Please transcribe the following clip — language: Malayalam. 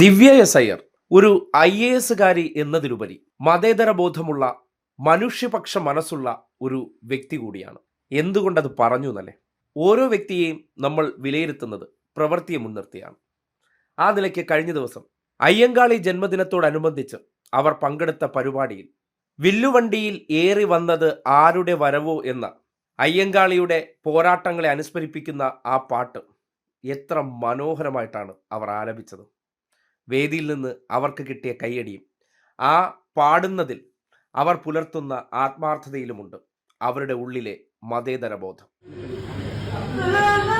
ദിവ്യ എസ് അയ്യർ ഒരു ഐ എ എസുകാരി എന്നതിലുപരി മതേതര ബോധമുള്ള മനുഷ്യപക്ഷ മനസ്സുള്ള ഒരു വ്യക്തി കൂടിയാണ്. എന്തുകൊണ്ടത് പറഞ്ഞു എന്നല്ലേ? ഓരോ വ്യക്തിയെയും നമ്മൾ വിലയിരുത്തുന്നത് പ്രവൃത്തിയെ മുൻനിർത്തിയാണ്. ആ നിലയ്ക്ക് കഴിഞ്ഞ ദിവസം അയ്യങ്കാളി ജന്മദിനത്തോടനുബന്ധിച്ച് അവർ പങ്കെടുത്ത പരിപാടിയിൽ വില്ലുവണ്ടിയിൽ ഏറി വന്നത് ആരുടെ വരവോ എന്ന അയ്യങ്കാളിയുടെ പോരാട്ടങ്ങളെ അനുസ്മരിപ്പിക്കുന്ന ആ പാട്ട് എത്ര മനോഹരമായിട്ടാണ് അവർ ആലപിച്ചത്. വേദിയിൽ നിന്ന് അവർക്ക് കിട്ടിയ കയ്യടിയും. ആ പാടുന്നതിൽ അവർ പുലർത്തുന്ന ആത്മാർത്ഥതയിലുമുണ്ട് അവരുടെ ഉള്ളിലെ മതേതര ബോധം La